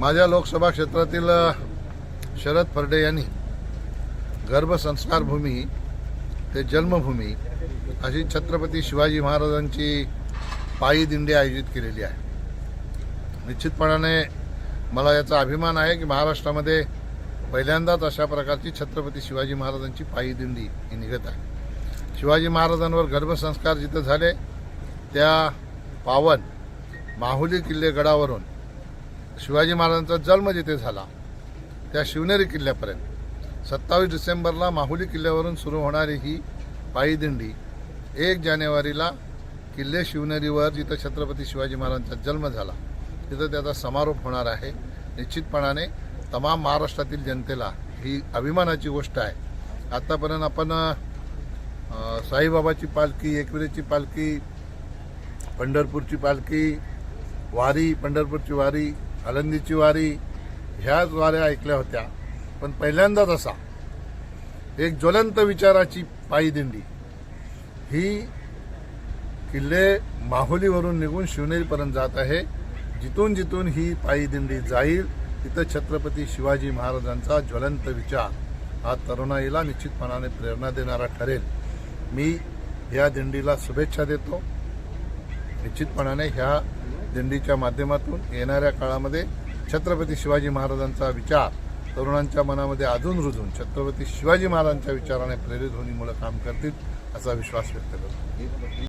माझ्या लोकसभा क्षेत्रातील शरद फर्डे यांनी गर्भसंस्कारभूमी ते जन्मभूमी अशी छत्रपती शिवाजी महाराजांची पायी दिंडी आयोजित केलेली आहे. निश्चितपणाने मला याचा अभिमान आहे की महाराष्ट्रामध्ये पहिल्यांदाच अशा प्रकारची छत्रपती शिवाजी महाराजांची पायी दिंडी ही निघत आहे. शिवाजी महाराजांवर गर्भसंस्कार जिथं झाले त्या पावन माहुली किल्ले गडावरून शिवाजी महाराजांचा जन्म जिथे झाला त्या शिवनेरी किल्ल्यापर्यंत. सत्तावीस डिसेंबरला माहुली किल्ल्यावरून सुरू होणारी ही पायी दिंडी एक जानेवारीला किल्ले शिवनेरीवर जिथं छत्रपती शिवाजी महाराजांचा जन्म झाला तिथं त्याचा समारोप होणार आहे. निश्चितपणाने तमाम महाराष्ट्रातील जनतेला ही अभिमानाची गोष्ट आहे. आत्तापर्यंत आपण साईबाबाची पालखी एकविरेची पालखी पंढरपूरची पालखी वारी पंढरपूरची वारी आलंदीची वारी ह्याच वाऱ्या ऐकल्या होत्या पण पहिल्यांदाच असा. एक ज्वलंत विचाराची पायदिंडी ही किल्ले माहुलीवरून निघून शिवनेरीपर्यंत जात आहे. जिथून जिथून ही पायीदिंडी जाईल तिथं छत्रपती शिवाजी महाराजांचा ज्वलंत विचार. हा तरुणाईला निश्चितपणाने प्रेरणा देणारा ठरेल. मी या दिंडीला शुभेच्छा देतो. निश्चितपणाने ह्या दिंडीच्या माध्यमातून येणाऱ्या काळामध्ये छत्रपती शिवाजी महाराजांचा विचार तरुणांच्या मनामध्ये अजून रुजून छत्रपती शिवाजी महाराजांच्या विचाराने प्रेरित होण्यामुळे काम करतील असा विश्वास व्यक्त करतो.